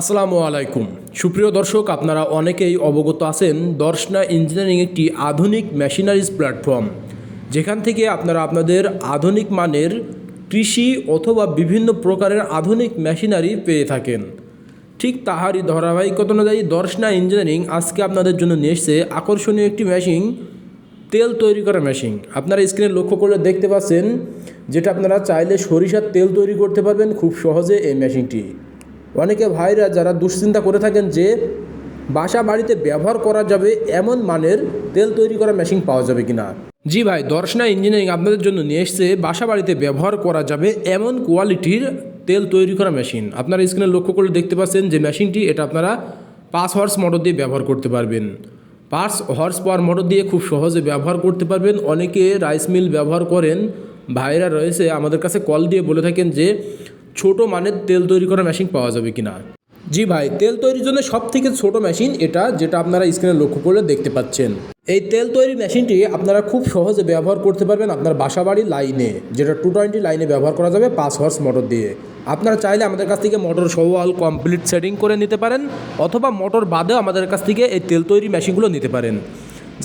আসসালামু আলাইকুম। সুপ্রিয় দর্শক, আপনারা অনেকেই অবগত আছেন দর্শনা ইঞ্জিনিয়ারিং একটি আধুনিক মেশিনারিজ প্ল্যাটফর্ম, যেখান থেকে আপনারা আপনাদের আধুনিক মানের কৃষি অথবা বিভিন্ন প্রকারের আধুনিক মেশিনারি পেয়ে থাকেন। ঠিক তাহারই ধারাবাহিকতা অনুযায়ী দর্শনা ইঞ্জিনিয়ারিং আজকে আপনাদের জন্য নিয়ে এসছে আকর্ষণীয় একটি মেশিন, তেল তৈরি করা মেশিন। আপনারা স্ক্রিনে লক্ষ্য করলে দেখতে পাচ্ছেন, যেটা আপনারা চাইলে সরিষার তেল তৈরি করতে পারবেন খুব সহজে এই মেশিনটি। অনেকে ভাইরা যারা দুশ্চিন্তা করে থাকেন যে বাসা বাড়িতে ব্যবহার করা যাবে এমন মানের তেল তৈরি করা মেশিন পাওয়া যাবে কিনা। জি ভাই, দর্শনা ইঞ্জিনিয়ারিং আপনাদের জন্য নিয়ে এসছে, বাসা বাড়িতে ব্যবহার করা যাবে এমন কোয়ালিটির তেল তৈরি করা মেশিন আপনারা স্ক্রিনে লক্ষ্য করলে দেখতে পাচ্ছেন যে মেশিনটি এটা আপনারা পাঁচ হর্স মোটর দিয়ে ব্যবহার করতে পারবেন। পাঁচ হর্স পাওয়ার মোটর দিয়ে খুব সহজে ব্যবহার করতে পারবেন। অনেকে রাইস মিল ব্যবহার করেন। ভাইরা রয়েছে, আমাদের কাছে কল দিয়ে বলে থাকেন যে ছোট মানের তেল তৈরি করা মেশিন পাওয়া যাবে কিনা? জি ভাই, তেল তৈরির জন্য সব থেকে ছোট মেশিন এটা যেটা আপনারা স্ক্রিনে লক্ষ্য করলে দেখতে পাচ্ছেন। এই তেল তৈরি মেশিনটি আপনারা খুব সহজে ব্যবহার করতে পারবেন আপনার বাসাবাড়ি লাইনে যেটা টু টোয়েন্টি লাইনে ব্যবহার করা যাবে পাঁচ হর্স মোটর দিয়ে। আপনারা চাইলে আমাদের কাছ থেকে মোটর সহ অল কমপ্লিট সেটিং করে নিতে পারেন, অথবা মোটর বাদেও আমাদের কাছ থেকে এই তেল তৈরি মেশিনগুলো নিতে পারেন।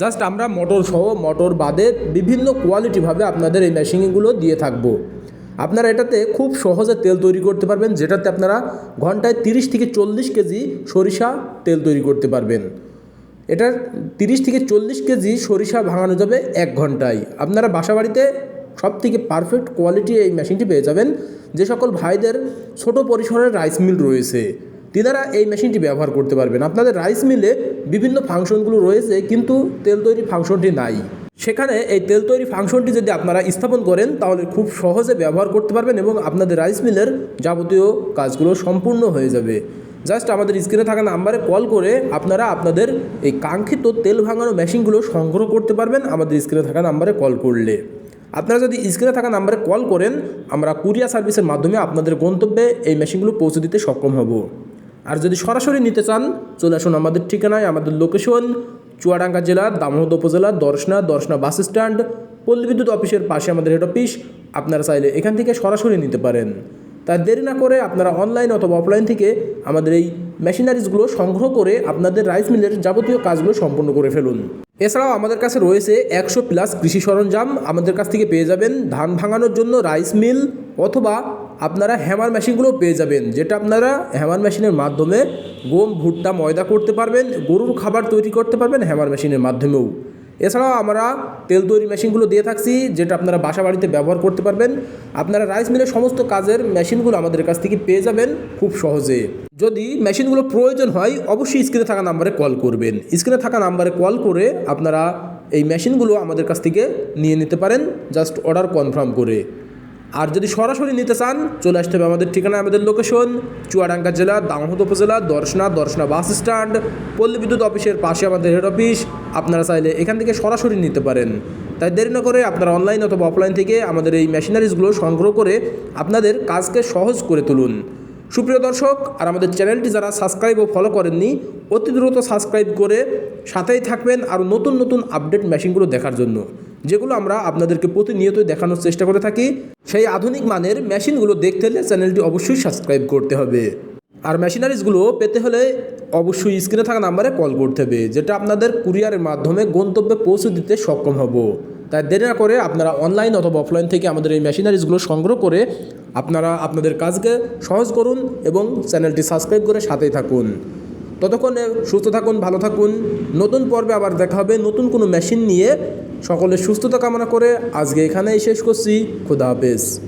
জাস্ট আমরা মোটর সহ মোটর বাদে বিভিন্ন কোয়ালিটিভাবে আপনাদের এই মেশিনগুলো দিয়ে থাকব। আপনারা এটাতে খুব সহজে তেল তৈরি করতে পারবেন, যেটাতে আপনারা ঘন্টায় তিরিশ থেকে চল্লিশ কেজি সরিষা তেল তৈরি করতে পারবেন। এটার তিরিশ থেকে চল্লিশ কেজি সরিষা ভাঙানো যাবে এক ঘন্টায়। আপনারা বাসাবাড়িতে সব থেকে পারফেক্ট কোয়ালিটি এই মেশিনটি পেয়ে যাবেন, যে সকল ভাইদের ছোট পরিসরের রাইস মিল রয়েছে, তিনারা এই মেশিনটি ব্যবহার করতে পারবেন। আপনাদের রাইস মিলে বিভিন্ন ফাংশনগুলো রয়েছে, কিন্তু তেল তৈরি ফাংশনটি নাই। সেখানে এই তেল তৈরি ফাংশনটি যদি আপনারা স্থাপন করেন, তাহলে খুব সহজে ব্যবহার করতে পারবেন এবং আপনাদের রাইস মিলের যাবতীয় কাজগুলো সম্পূর্ণ হয়ে যাবে। জাস্ট আমাদের স্ক্রিনে থাকা নাম্বারে কল করে আপনারা আপনাদের এই কাঙ্ক্ষিত তেল ভাঙানো মেশিনগুলো সংগ্রহ করতে পারবেন আমাদের স্ক্রিনে থাকা নাম্বারে কল করলে। আপনারা যদি স্ক্রিনে থাকা নাম্বারে কল করেন, আমরা কুরিয়ার সার্ভিসের মাধ্যমে আপনাদের গন্তব্যে এই মেশিনগুলো পৌঁছে দিতে সক্ষম হব। আর যদি সরাসরি নিতে চান, চলে আসুন আমাদের ঠিকানায়, আমাদের লোকেশন চুয়াডাঙ্গা জেলার দামোহদ উপজেলার দর্শনা দর্শনা বাস স্ট্যান্ড, পল্লী বিদ্যুৎ অফিসের পাশে আমাদের হেড অফিস আপনারা চাইলে এখান থেকে সরাসরি নিতে পারেন। তাই দেরি না করে আপনারা অনলাইন অথবা অফলাইন থেকে আমাদের এই মেশিনারিজগুলো সংগ্রহ করে আপনাদের রাইস মিলের যাবতীয় কাজগুলো সম্পূর্ণ করে ফেলুন। এছাড়াও আমাদের কাছে রয়েছে একশো প্লাস কৃষি সরঞ্জাম। আমাদের কাছ থেকে পেয়ে যাবেন ধান ভাঙানোর জন্য রাইস মিল অথবা আপনারা হ্যামার মেশিনগুলো পেয়ে যাবেন, যেটা আপনারা হ্যামার মেশিনের মাধ্যমে গম, ভুট্টা ময়দা করতে পারবেন, গরুর খাবার তৈরি করতে পারবেন হ্যামার মেশিনের মাধ্যমেও। এছাড়াও আমরা তেল তৈরি মেশিনগুলো দিয়ে থাকছি, যেটা আপনারা বাসা বাড়িতে ব্যবহার করতে পারবেন। আপনারা রাইস মিলের সমস্ত কাজের মেশিনগুলো আমাদের কাছ থেকে পেয়ে যাবেন খুব সহজে। যদি মেশিনগুলো প্রয়োজন হয়, অবশ্যই স্ক্রিনে থাকা নাম্বারে কল করবেন। স্ক্রিনে থাকা নাম্বারে কল করে আপনারা এই মেশিনগুলো আমাদের কাছ থেকে নিয়ে নিতে পারেন, জাস্ট অর্ডার কনফার্ম করে। আর যদি সরাসরি নিতে চান, চলে আসতে হবে আমাদের ঠিকানা, আমাদের লোকেশন চুয়াডাঙ্গা জেলা দামোহদ উপজেলা, দর্শনা দর্শনা বাস স্ট্যান্ড পল্লী বিদ্যুৎ অফিসের পাশে আমাদের হেড অফিস আপনারা চাইলে এখান থেকে সরাসরি নিতে পারেন। তাই দেরি না করে আপনারা অনলাইন অথবা অফলাইন থেকে আমাদের এই মেশিনারিজগুলো সংগ্রহ করে আপনাদের কাজকে সহজ করে তুলুন। সুপ্রিয় দর্শক, আর আমাদের চ্যানেলটি যারা সাবস্ক্রাইব ও ফলো করেননি, অতি দ্রুত সাবস্ক্রাইব করে সাথেই থাকবেন আর নতুন নতুন আপডেট মেশিনগুলো দেখার জন্য। যেগুলো আমরা আপনাদেরকে প্রতিনিয়তই দেখানোর চেষ্টা করে থাকি, সেই আধুনিক মানের মেশিনগুলো দেখতে হলে চ্যানেলটি অবশ্যই সাবস্ক্রাইব করতে হবে। আর মেশিনারিজগুলো পেতে হলে অবশ্যই স্ক্রিনে থাকা নাম্বারে কল করতে হবে, যেটা আপনাদের কুরিয়ারের মাধ্যমে গন্তব্যে পৌঁছে দিতে সক্ষম হব। তাই দেরি না করে আপনারা অনলাইন অথবা অফলাইন থেকে আমাদের এই মেশিনারিজগুলো সংগ্রহ করে আপনারা আপনাদের কাজকে সহজ করুন এবং চ্যানেলটি সাবস্ক্রাইব করে সাথেই থাকুন। ততক্ষণে সুস্থ থাকুন, ভালো থাকুন। নতুন পর্বে আবার দেখা হবে নতুন কোনো মেশিন নিয়ে। সকলের সুস্থতা কামনা করে আজকে এখানেই শেষ করছি। খুদা হাফেজ।